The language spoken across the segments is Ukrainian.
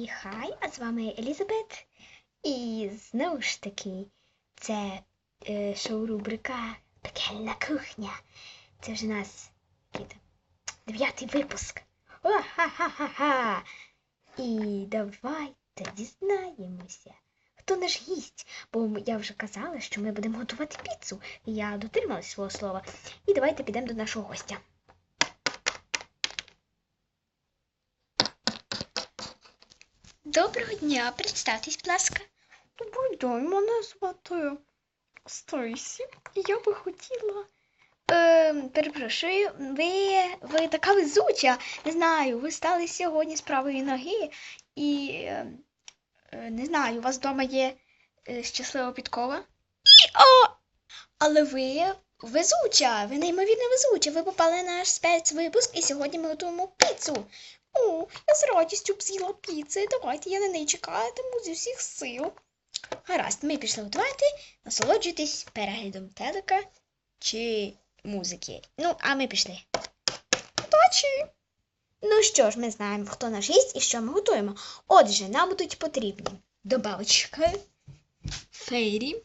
І хай, а з вами Елізабет. І знову ж таки, це е, шоу-рубрика Пекельна кухня. Це вже нас дев'ятий випуск. О-ха-ха-ха-ха! І давайте дізнаємося, хто наш гість. Бо я вже казала, що ми будемо готувати піцу. Я дотрималась свого слова. І давайте підемо до нашого гостя. Доброго дня, представтесь, будь ласка. Добрий день, мене звати Стейсі, я би хотіла. Е, перепрошую, ви, ви така везуча. Не знаю, ви стали сьогодні з правої ноги і е, е, не знаю, у вас вдома є е, щаслива підкова? О! Але ви везуча, ви неймовірно везуча. Ви попали на наш спецвипуск і сьогодні ми готуємо піцу. О, я з радістю б з'їла піци. Давайте я на неї чекатиму зі всіх сил. Гаразд, ми пішли готувати, насолоджуйтесь переглядом телека чи музики. Ну, а ми пішли. Удачі! Ну що ж, ми знаємо, хто наш гість і що ми готуємо. Отже, нам будуть потрібні добавочки, фейрі,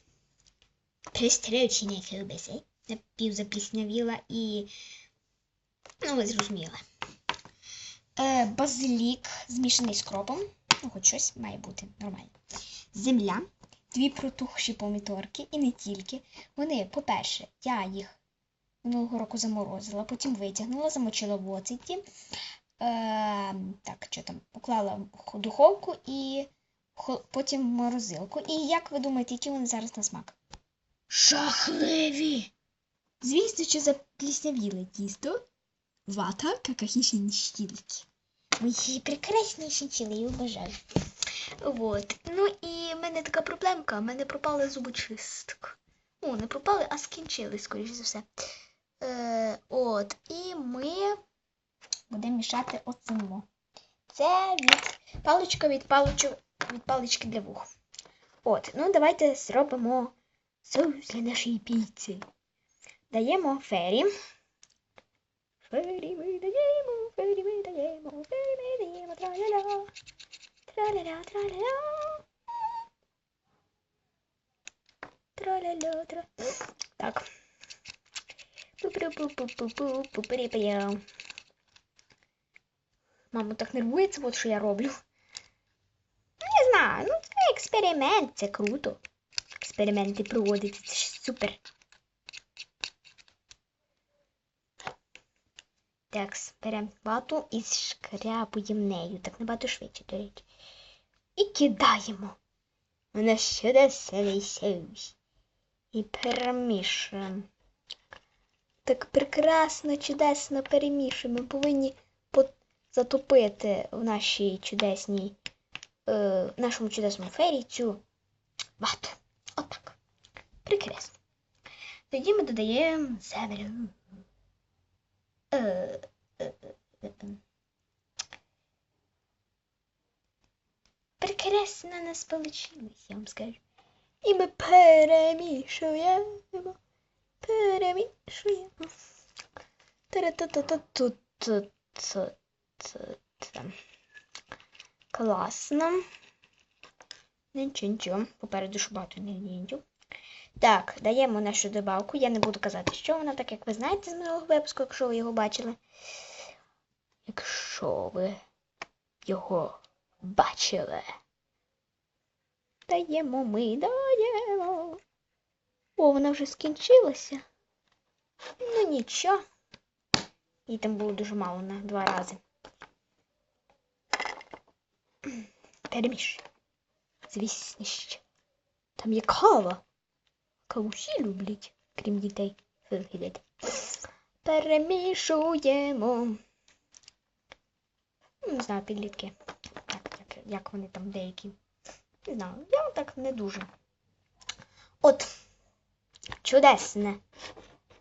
пристрочені ковбаси, напівзапліснявіла і. Ну, ви зрозуміли. Е, базилік змішаний з кропом. Ну, хоч щось має бути нормально. Земля, дві протухші помідорки і не тільки. Вони, по-перше, я їх минулого року заморозила, потім витягнула, замочила в оцеті. Е, так, що там, поклала в духовку і потім в морозилку. І як ви думаєте, які вони зараз на смак? Жахливі! Звісно, що запліснявіле тісто, вата, какахішні щільки. Мої прекрасні щінчили, я вважаю. Вот. Ну і в мене така проблемка, в мене пропали зубочисток. Ну, не пропали, а скінчили, скоріш за все. Е, от, і ми будемо мішати оцимо. Це від паличка від, паличу, від палички для вух. От, ну давайте зробимо соус для нашої піци. Даємо фері. Фері ми даємо, фері ми даємо, фері ми даємо, траля-ля. Траля-ля, траля-ля. Траля-ля, тра. Так. Пу-пу-пу-пу-пу-пу-пу-пу-пу-пу-пу-пу. Мама так нервується, от що я роблю. Ну, не знаю, ну це експеримент, це круто. Експерименти проводити, це ж супер. Так, беремо вату і шкрябуємо нею. Так набагато швидше, до речі. І кидаємо. Нас чудесний соус. І перемішуємо. Так прекрасно, чудесно перемішуємо. Ми повинні затопити в нашій чудесній, е, нашому чудесному фері цю вату. Отак. Прекрасно. Тоді ми додаємо землю. Е, е. Прекрасно нас вийшло, я вам скажу. І ми перемішуємо. Перемішуємо. Класно. Нічого, нічого. Попереду ж багато інгредієнтів. Так, даємо нашу добавку. Я не буду казати, що вона, так як ви знаєте з минулого випуску, якщо ви його бачили. Якщо ви його бачили. Даємо ми, даємо. О, вона вже скінчилася. Ну нічого. І там було дуже мало на два рази. Переміж. Звісно. Там є кава. Всі люблять, крім дітей. Виглядять. Перемішуємо. Ну, Не знаю, підлітки. Як, як, як вони там деякі. Не знаю, я так не дуже. От. Чудесне.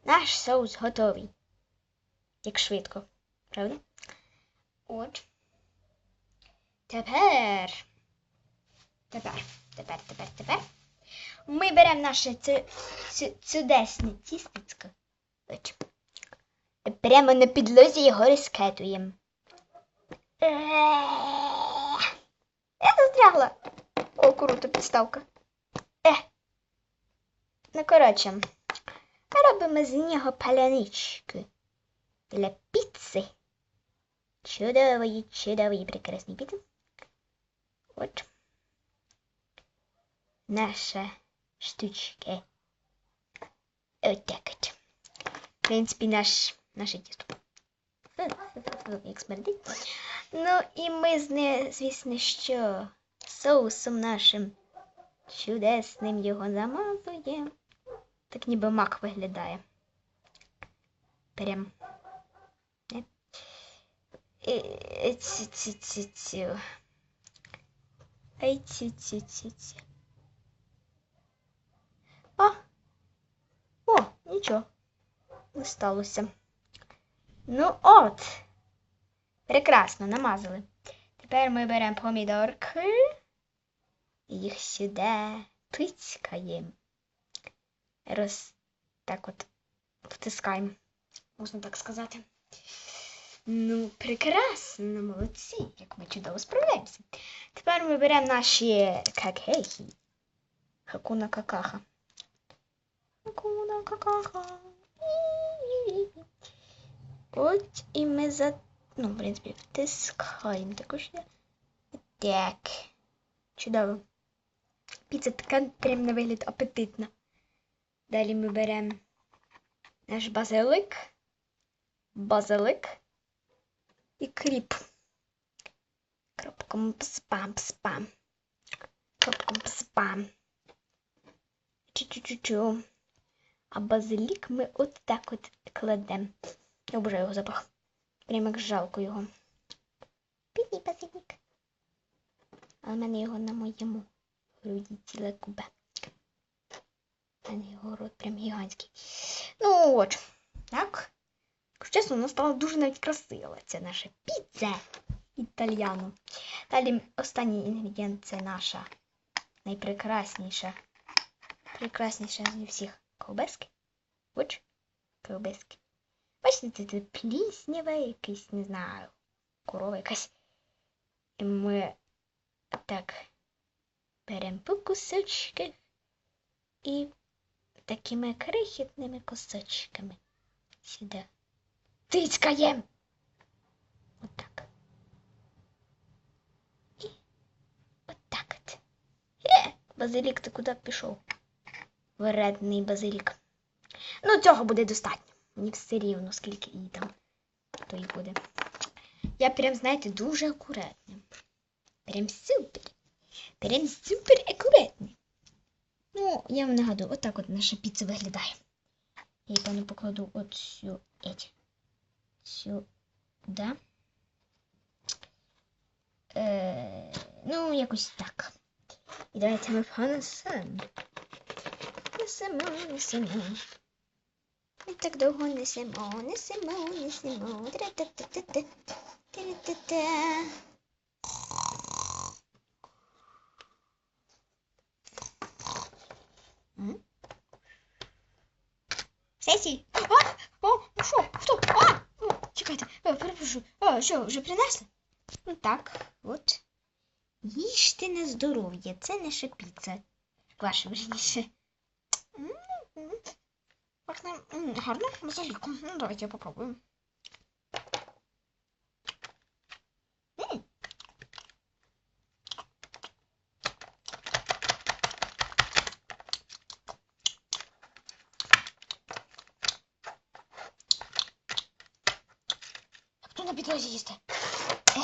Наш соус готовий. Як швидко. Правда? От. Тепер, тепер, тепер, тепер. Ми беремо наше чудесне тістечко. Прямо на підлозі його розкатуємо. Е, то підставка. Е. Ну, коротше, робимо з нього палянички для піци. Чудової, чудової, прекрасної піци. От. Наша штучка. От так от. В принципі, наш, наше тісто. Як смердить. Ну і ми звісно, що соусом нашим чудесним його замазуємо. Так ніби мак виглядає. Прям. Не? Е, Ці-ці-ці-ці. Ай, ці-ці-ці-ці. О! О, нічого. Не сталося. Ну от. Прекрасно, намазали. Тепер ми беремо помідорки. і Їх сюди пицькаємо. Роз... Так от втискаємо, можна так сказати. Ну, прекрасно, молодці, як ми чудово справляємося. Тепер ми беремо наші какехи. Хакуна какаха. От і ми за. Ну, в принципі, втискаємо також. Так. Чудово. Піца така прям на вигляд апетитна. Далі ми беремо наш базилик, базилик і кріп. Кропком спам спам. Кропком спам. Чу-чу-чу-чу. А базилік ми от так от кладемо. Я обожаю його запах. Прямо як жалко його. Бідний базилік. А в мене його на моєму груді ціле кубе. У мене його рот прям гігантський. Ну от, так. Якщо чесно, воно стало дуже навіть красиво. Це наша піца італьяно. Далі останній інгредієнт це наша найпрекрасніша, прекрасніша зі всіх ковбаски. От, ковбаски. Бачите, це тут плісняве, якийсь, не знаю, корова якась. І ми так беремо по кусочках і такими крихітними кусочками сюди тицькаємо. Отак. І отак от. Е, базилік, ти куди пішов? Вредний базилік. Ну, цього буде достатньо. Мені все рівно, скільки її там, то й буде. Я прям, знаєте, дуже акуратна. Прям супер. Прям супер акуратний. Ну, я вам нагадую, отак от наша піца виглядає. Я її, певно, покладу от сюди. Сюди. Е, ну, якось так. І давайте ми понесемо. Несемо, несемо. Ми так довго несемо, несемо, несемо. Тра-та-та-та-та. Тра-та-та. А! О, ну що? Хто? А! О, чекайте, О, перепрошую. О, що, вже принесли? Ну так, от. Їжте на здоров'я, це наша піца. Ваша, верніше. М, м. Пахне м, гарно, базиліком. Ну, давайте я попробую. М. Хто на підлозі їсти? Е,